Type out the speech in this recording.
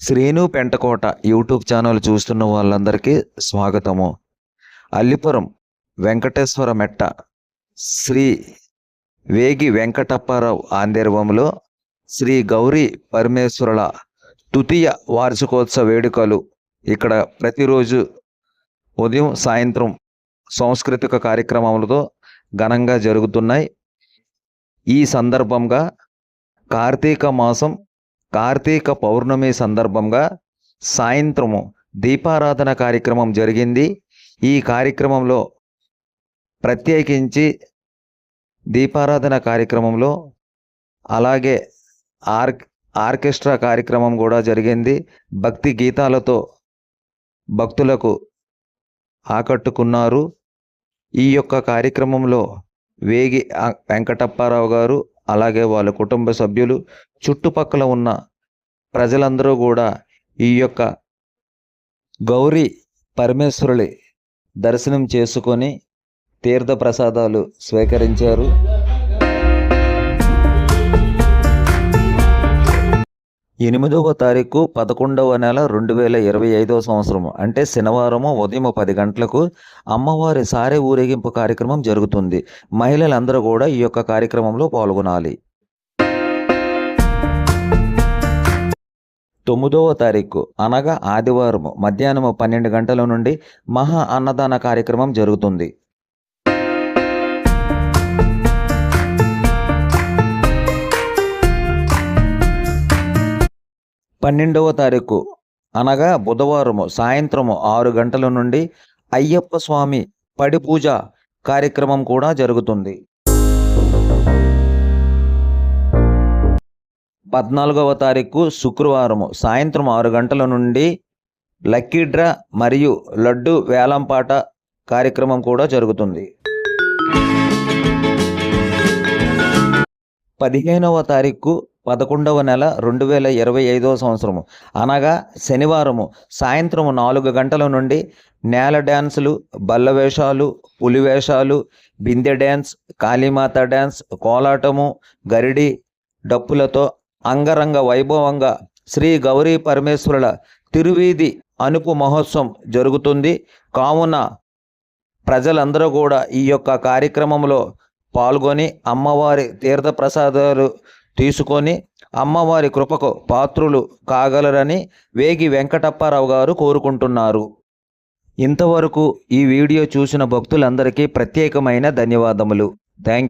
Srinu Pentakota YouTube channel చూస్తున్న వాళ్ళందరికీ స్వాగతము. అల్లిపురం వెంకటేశ్వర మెట్ట శ్రీ వేగి వెంకటప్పారావు ఆందర్వంలో శ్రీ గౌరీ పరమేశ్వరుల తృతీయ వార్షికోత్సవ వేడుకలు ఇక్కడ ప్రతిరోజు ఉదయం సాయంత్రం సాంస్కృతిక కార్యక్రమాలతో ఘనంగా జరుగుతున్నాయి. ఈ సందర్భంగా కార్తీక మాసం కార్తీక పౌర్ణమి సందర్భంగా సాయంత్రము దీపారాధన కార్యక్రమం జరిగింది. ఈ కార్యక్రమంలో ప్రత్యేకించి దీపారాధన కార్యక్రమంలో అలాగే ఆర్ ఆర్కెస్ట్రా కార్యక్రమం కూడా జరిగింది. భక్తి గీతాలతో భక్తులకు ఆకట్టుకున్నారు. ఈ యొక్క కార్యక్రమంలో వేగి వెంకటప్పారావు గారు అలాగే వాళ్ళ కుటుంబ సభ్యులు చుట్టుపక్కల ఉన్న ప్రజలందరూ కూడా ఈ యొక్క గౌరీ పరమేశ్వరుడి దర్శనం చేసుకొని తీర్థ ప్రసాదాలు స్వీకరించారు. ఎనిమిదవ తారీఖు పదకొండవ నెల రెండు వేల ఇరవై ఐదవ సంవత్సరం అంటే శనివారము ఉదయం పది గంటలకు అమ్మవారి సారే ఊరేగింపు కార్యక్రమం జరుగుతుంది. మహిళలందరూ కూడా ఈ యొక్క కార్యక్రమంలో పాల్గొనాలి. తొమ్మిదవ తారీఖు అనగా ఆదివారం మధ్యాహ్నం పన్నెండు గంటల నుండి మహా అన్నదాన కార్యక్రమం జరుగుతుంది. పన్నెండవ తారీఖు అనగా బుధవారము సాయంత్రము ఆరు గంటల నుండి అయ్యప్ప స్వామి పడి పూజ కార్యక్రమం కూడా జరుగుతుంది. పద్నాలుగవ తారీఖు శుక్రవారము సాయంత్రం ఆరు గంటల నుండి లక్కీ డ్రా మరియు లడ్డు వేలంపాట కార్యక్రమం కూడా జరుగుతుంది. పదిహేనవ తారీఖు పదకొండవ నెల రెండు వేల ఇరవై ఐదవ సంవత్సరము. అనగా శనివారము సాయంత్రం నాలుగు గంటల నుండి నేల డ్యాన్సులు బల్ల వేషాలు పులి వేషాలు బిందె డ్యాన్స్ కాళీమాత డ్యాన్స్ కోలాటము గరిడి డప్పులతో అంగరంగ వైభవంగా శ్రీ గౌరీ పరమేశ్వరుల తిరువీధి అనుపు మహోత్సవం జరుగుతుంది. కావున ప్రజలందరూ కూడా ఈ యొక్క కార్యక్రమంలో పాల్గొని అమ్మవారి తీర్థప్రసాదాలు తీసుకొని అమ్మవారి కృపకు పాత్రులు కాగలరని వేగి వెంకటప్పారావు గారు కోరుకుంటున్నారు. ఇంతవరకు ఈ వీడియో చూసిన భక్తులందరికీ ప్రత్యేకమైన ధన్యవాదములు. థ్యాంక్